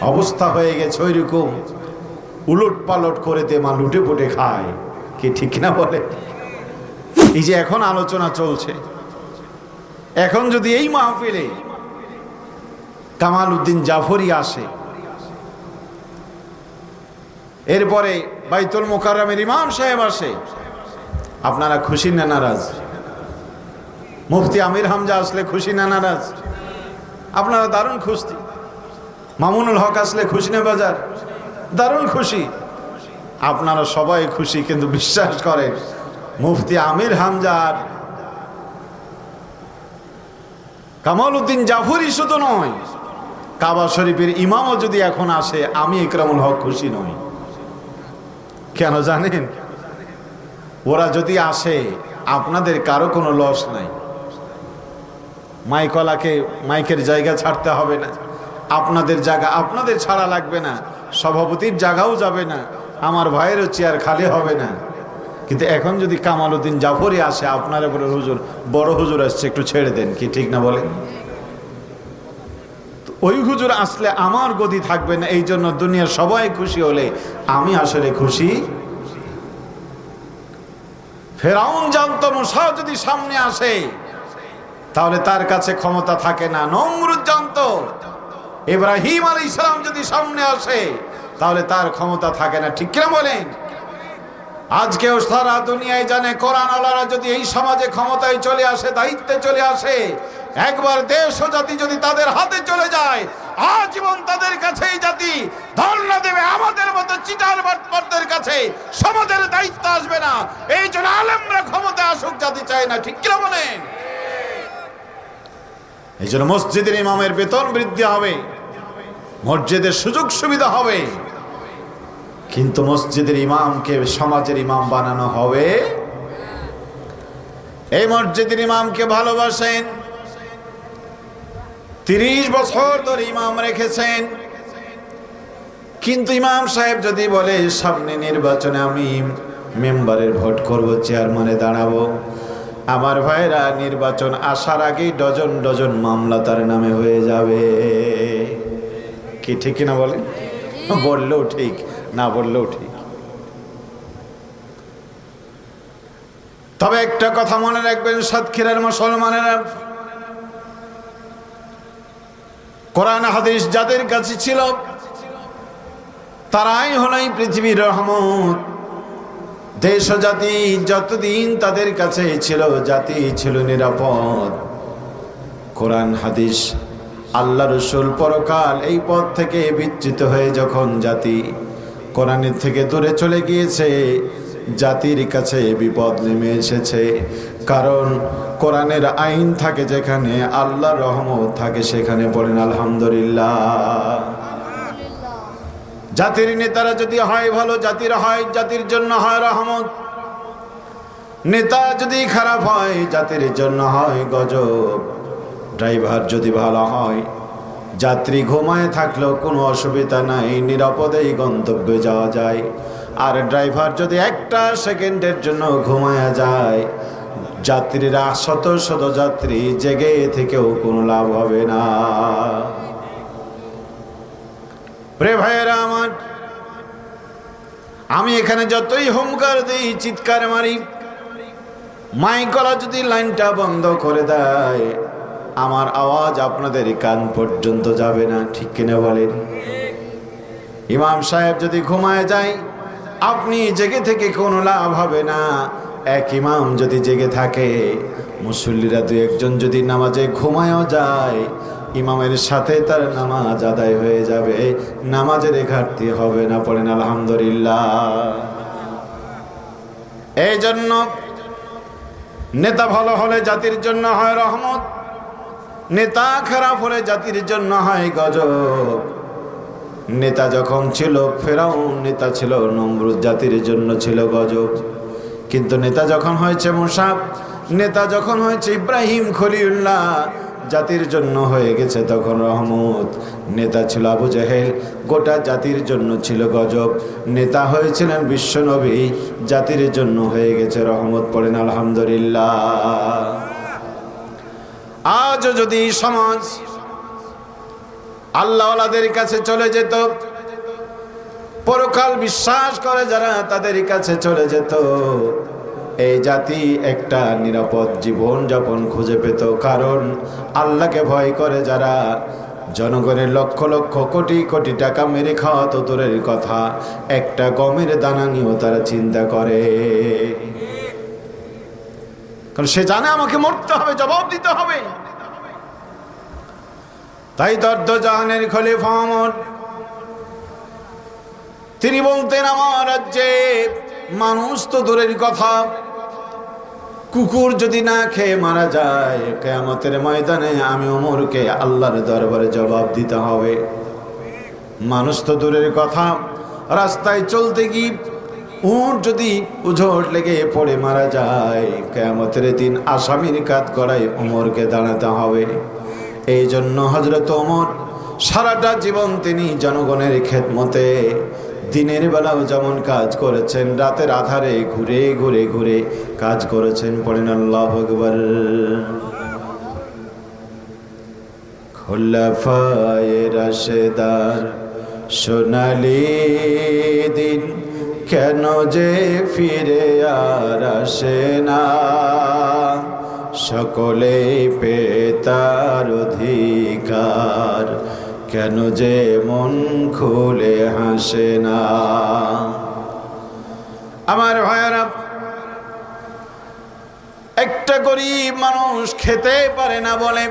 অবস্থা হয়ে গেছে ওইরকম। উলট পালট করে দে মা, লুটে পুটে খায়। কি ঠিক না বলে? এই যে এখন আলোচনা চলছে। এখন যদি এই মাহফিলে কামাল উদ্দিন জাফরি আসে, এরপরে বাইতুল মোকাররমের ইমাম সাহেব আসে, আপনারা খুশি না নারাজ? মুফতি আমির হামজা আসলে খুশি না নারাজ? আপনারা দারুণ খুশি মামুনুল হক আসলে খুশি না বাজার? দারুণ খুশি। আপনারা সবাই খুশি, কিন্তু বিশ্বাস করেন মুফতি আমির হামজার। কামাল উদ্দিন জাফরি শুধু নয়, কাবা শরীফের ইমামও যদি এখন আসে, আমি ইকরামুল হক খুশি নই। কেন জানেন? ওরা যদি আসে, আপনাদের কারও কোনো লস নাই। মাইকলাকে মাইকের জায়গা ছাড়তে হবে না। আপনাদের জায়গা আপনাদের ছাড়া লাগবে না। সভাপতির জায়গাও যাবে না। আমার ভাইয়েরও চেয়ার খালি হবে না। কিন্তু এখন যদি কামাল উদ্দিন জাফরি আসে, আপনার বলে হুজুর, বড় হুজুর আসছে, একটু ছেড়ে দেন, কি ঠিক না বলেন? ওই হুজুর আসলে আমার গদি থাকবে না এই জন্য দুনিয়ার সবাই খুশি হলে আমি আসলে খুশি। ফেরাউন জানতো মুসা যদি সামনে আসে, তাহলে তার কাছে ক্ষমতা থাকে না, নমরুদ জানতো। ইব্রাহিম আলী ইসলাম যদি সামনে আসে, তাহলে তার ক্ষমতা থাকে না। ঠিক কিনা বলেন? আজকেও সারা দুনিয়ায় জানে কোরআন আলারা যদি এই সমাজে ক্ষমতায় চলে আসে, দায়িত্বে চলে আসে, একবার দেশ ও জাতি যদি তাদের হাতে চলে যায়, আজীবন তাদের কাছে এই জাতি ধর্ণা দেবে, আমাদের মতো চিটার বাটপারদের কাছে সমাজের দায়িত্ব আসবে না। এই জন্য আলেমরা ক্ষমতা আসুক, জাতি চায় না। ঠিক কিনা বলেন? এই জন্য মসজিদের ইমামের বেতন বৃদ্ধি হবে। মসজিদের সুযোগ সুবিধা হবে। কিন্তু মসজিদের ইমামকে সমাজের ইমাম বানানো হবে। এই মসজিদের ইমামকে ভালোবাসেন। তিরিশ বছর ধরে ইমাম রেখেছেন। কিন্তু ইমাম সাহেব যদি বলে, সামনে নির্বাচনে আমি মেম্বারের ভোট করব, চেয়ারম্যানে দাঁড়াবো। আমার ভাইরা, নির্বাচন আসার আগেই ডজন ডজন মামলা তার নামে হয়ে যাবে। কি ঠিক কিনা বলেন? বললেও ঠিক, না বললেও ঠিক। তবে একটা কথা মনে রাখবেন, সাতক্ষীরার মুসলমানেরা কোরআন, হাদিস যাদের কাছে ছিল, তারাই হলাই পৃথিবীর রহমত। দেশ জাতি যতদিন তাদের কাছে ছিল, জাতি ছিল নিরাপদ। কোরআন, হাদিস আল্লাহ রসুল পরকাল এই পথ থেকে বিচ্যুত হয়ে যখন জাতি কোরআনের থেকে দূরে চলে গিয়েছে, জাতির কাছে বিপদ নেমে এসেছে। কারণ কোরআনের আইন থাকে যেখানে আল্লাহ রহমত থাকে সেখানে পড়েন আলহামদুলিল্লাহ। জাতির নেতারা যদি হয় ভালো, জাতির হয়, জাতির জন্য হয় রহমত। নেতা যদি খারাপ হয়, জাতির জন্য হয় গজব। ড্রাইভার যদি ভালো হয়, যাত্রী ঘুমায় থাকলেও কোনো অসুবিধা নাই, নিরাপদেই গন্তব্যে যাওয়া যায়। আর ড্রাইভার যদি একটা সেকেন্ডের জন্য ঘুমায়া যায়, যাত্রীরা শত শত যাত্রী জেগে থেকেও কোনো লাভ হবে না। আমার, আমি এখানে যতই হোমকার দিই, চিৎকার মারি মাইকলা যদি লাইনটা বন্ধ করে দেয় আমার আওয়াজ আপনাদের কান পর্যন্ত যাবে না, ঠিক কিনা বলেন? ইমাম সাহেব যদি ঘুমায় যায়, আপনি জেগে থেকে কোনো লাভ হবে না। এক ইমাম যদি জেগে থাকে, মুসল্লিরা দু একজন যদি নামাজে ঘুমায়ও যায়, ইমামের সাথে তার নামাজ আদায় হয়ে যাবে, নামাজের ঘাটতি হবে না, পড়েন আলহামদুলিল্লাহ। এই জন্য নেতা ভালো হলে জাতির জন্য হয় রহমত নেতা খারাপ হলে জাতির জন্য হয় গজব। নেতা যখন ছিল ফেরাউন, নেতা ছিল নমরুদ, জাতির জন্য ছিল গজব। কিন্তু নেতা যখন হয়েছে মুসাফ নেতা যখন হয়েছে ইব্রাহিম খলিউল্লাহ জাতির জন্য হয়ে গেছে তখন রহমত। নেতা ছিল আবু জাহেল, গোটা জাতির জন্য ছিল গজব। নেতা হয়েছিলেন বিশ্বনবী, জাতির জন্য হয়ে গেছে রহমত, পড়েন আলহামদুলিল্লাহ। আজও যদি সমাজ আল্লাহওয়ালাদের কাছে চলে যেত, পরকাল বিশ্বাস করে যারা তাদের কাছে চলে যেত, এই জাতি একটা নিরাপদ জীবন যাপন খুঁজে পেত। কারণ আল্লাহকে ভয় করে যারা জনগণের লক্ষ লক্ষ কোটি কোটি টাকা মেরে খাওয়া তো দূরের কথা, একটা গমের দানা নিয়েও তারা চিন্তা করে। কারণ সে জানে আমাকে মরতে হবে, জবাব দিতে হবে। তাই দর্দ জাহানের খলিফা আমর তিনি বলতেন, আমার রাজ্যে মানুষ তো দূরের কথা। কুকুর যদি না খেয়ে মারা যায়, কেয়ামতের ময়দানে আমি ওমরকে আল্লাহর দরবারে জবাব দিতে হবে। মানুষ তো দূরের কথা, রাস্তায় চলতে গিয়ে উঠ যদি উঝোট লেগে পড়ে মারা যায়, কেয়ামতের দিন আসামির কাত করায় ওমরকে দাঁড়াতে হবে। এই জন্য হজরত ওমর সারাটা জীবন তিনি জনগণের খেদমতে, দিনের বেলাও যেমন কাজ করেছেন, রাতের আধারে ঘুরে ঘুরে ঘুরে কাজ করেছেন। পড়েন আল্লাহ আকবর। খোলাফায়ে রাশেদার সোনালি দিন কেন যে ফিরে আর আসে না? সকলে পেতার অধিকার, কেন যে মন খুলে হাসে না? আমার ভাইয়ারা, একটা গরিব মানুষ খেতে পারে না বলে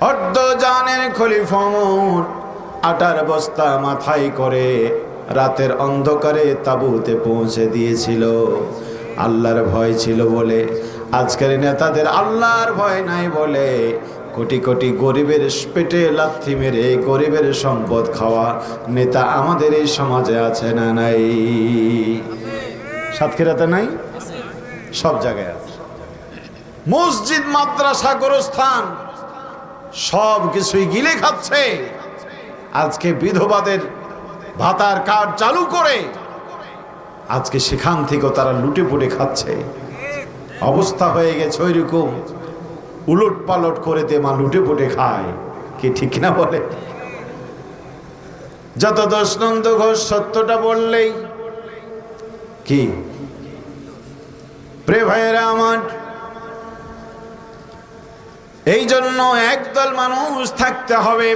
অর্ধ জানের খলিফমর আটার বস্তা মাথায় করে রাতের অন্ধকারে তাঁবুতে পৌঁছে দিয়েছিল। আল্লাহর ভয় ছিল বলে, আজকের নেতাদের আল্লাহর ভয় নাই বলে। কোটি কোটি গরিবের পেটে লাথি মেরে গরিবের সম্পদ খাওয়া নেতা আমাদের এই সমাজে আছে না নাই? সাতক্ষীরাতে নাই? সব জায়গায় আছে। মসজিদ, মাদ্রাসা, গোরস্থান সব কিছুই গিলে খাচ্ছে। আজকে বিধবাদের ভাতার কার্ড চালু করে। আজকে সেখান থেকেও তারা লুটে পুটে খাচ্ছে। অবস্থা হয়ে গেছে ওই রকম উলট পালট করে দে মা, লুটে পুটে খায়। কি ঠিক না বলে? যত দোষ নন্দ ঘোষ সত্যটা বললেই কি? প্রে ভাইয়েরা আমার, এই জন্য একদল মানুষ থাকতে হবে।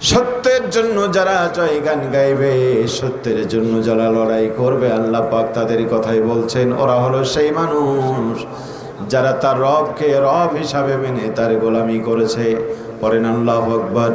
সত্যের জন্য যারা জয় গান গাইবে, সত্যের জন্য যারা লড়াই করবে, আল্লাহ পাক তাদের কথাই বলছেন, ওরা হলো সেই মানুষ যারা তার রবকে রব হিসাবে মেনে তার গোলামি করেছে। পরেন আল্লাহ আকবর।